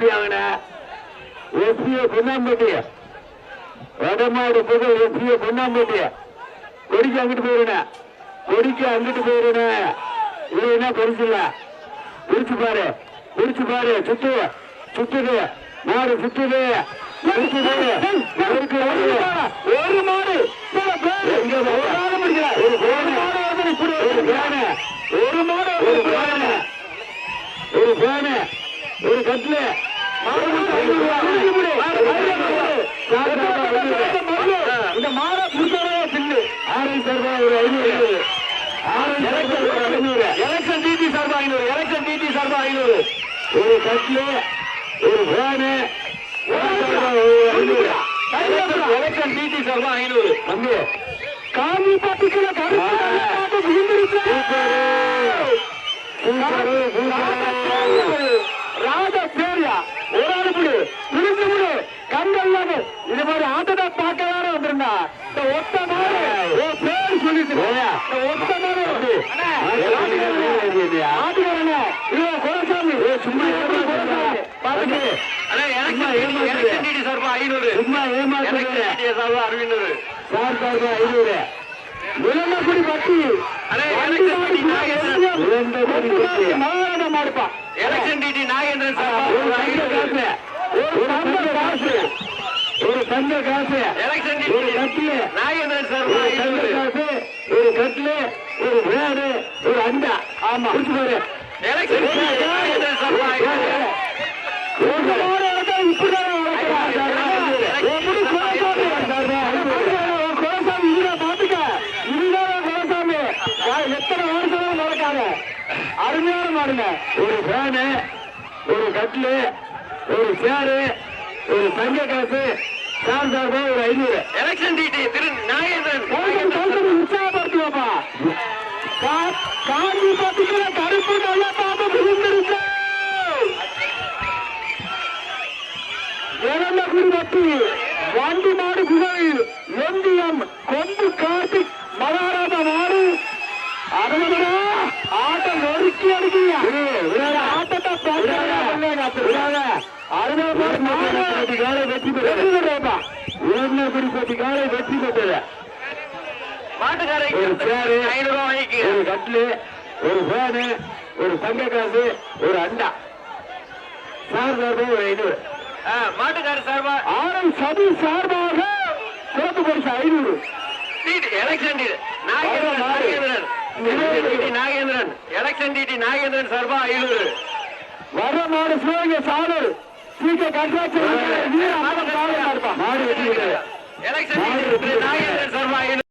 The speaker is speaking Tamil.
எப்படி வாங்கின எஸ்பிய பொன்னாம்பட்டி வடமாடு புகழ் எஸ்பிய பொன்னாம்பட்டி கொடிக்கு அங்கிட்டு போயிருன கொடிக்கு அங்கிட்டு போயிருன இது என்ன பரிசுல பிரிச்சு பாரு பிரிச்சு பாரு சுத்து சுத்துது மாடு சுத்துது சுத்துது இருக்கு, இருக்கு. ஒரு மாடு ஒரு மாடு முடிக்கல ஒரு ஒரு பேனு ஒரு மாடு ஒரு பேனு ஒரு பேனு ஒரு கட்லு இந்த மாட புடிச்சவரே பில்லு ஆரஞ்சு சார்பா ஒரு ஐநூறு எலெக்ஷன் டிடி சார்பா ஐநூறு எலெக்ஷன் டிடி சார்பா ஐநூறு ஒரு கட்லு ஒரு பேனு எலெக்ஷன் டிடி சார்பா ஐநூறு தம்பி ஆட்டத்தை பார்க்க வேற வந்திருந்தா. இந்த ஒத்த நாடு பேர் சொல்லிட்டு. இந்த ஒத்த நாடு ஆட்டுக்காரங்க இவன் குலசாமி. சும்மா பாத்துக்கு. சும்மா ஏமாத்துறீங்க. சார் சார்பா ஐநூறு. விலங்கக்குடி பட்டி மகாராஜா மாடுப்பா எலெக்ஷன் டிடி நாகேந்திரன். சார். தங்க காசு. ஒரு டிடி கட்டில. நாகேந்திரன் சார் ஒரு தங்க காசு ஒரு கட்டில ஒரு வேடு ஒரு அண்டா. ஆமா. குடிச்சு பாரு எத்தனை வருஷமும் நடக்காத? அருமையான மாடுங்க. ஒரு ஃபேனு ஒரு கட்லு ஒரு சேரு ஒரு தங்க காசு சார் சார்பா ஒரு ஐநூறு. Election DD Thiru Nagendran. Gautham Gautham உற்சாகப்படுத்துவாப்பா கா- காஞ்சி பத்திக்கிற கருப்பு நல்ல பாம்பு விழுந்துருச்சு இறந்த வண்டி மாடு புகழ் எந்தியம் கொண்டு கார்த்திக் மகாராஜா மாடு. அருமடா ஆட்டம் நொறுக்கி அடிக்கியா ஆட்டத்தை காலை வெற்றி பெற்றா இறந்த குடிபட்டி காலை வெற்றி பெற்றது. ஒரு சேரு ஒரு கட்லு ஒரு ஃபேனு ஒரு தங்க காசு ஒரு அண்டா. சார் சார்பா ஒரு ஐநூறு. ஆ, மாட்டுக்கார சார்பா? ஆரம் சதி சார்பாக சிறப்பு பரிசு ஐநூறு. Election Nagendran Nagendran. Election DD Nagendran சார்பா ஐநூறு. வர மாடு சிவகங்கை சாலர். கண்காட்சி மாடு வெட்டி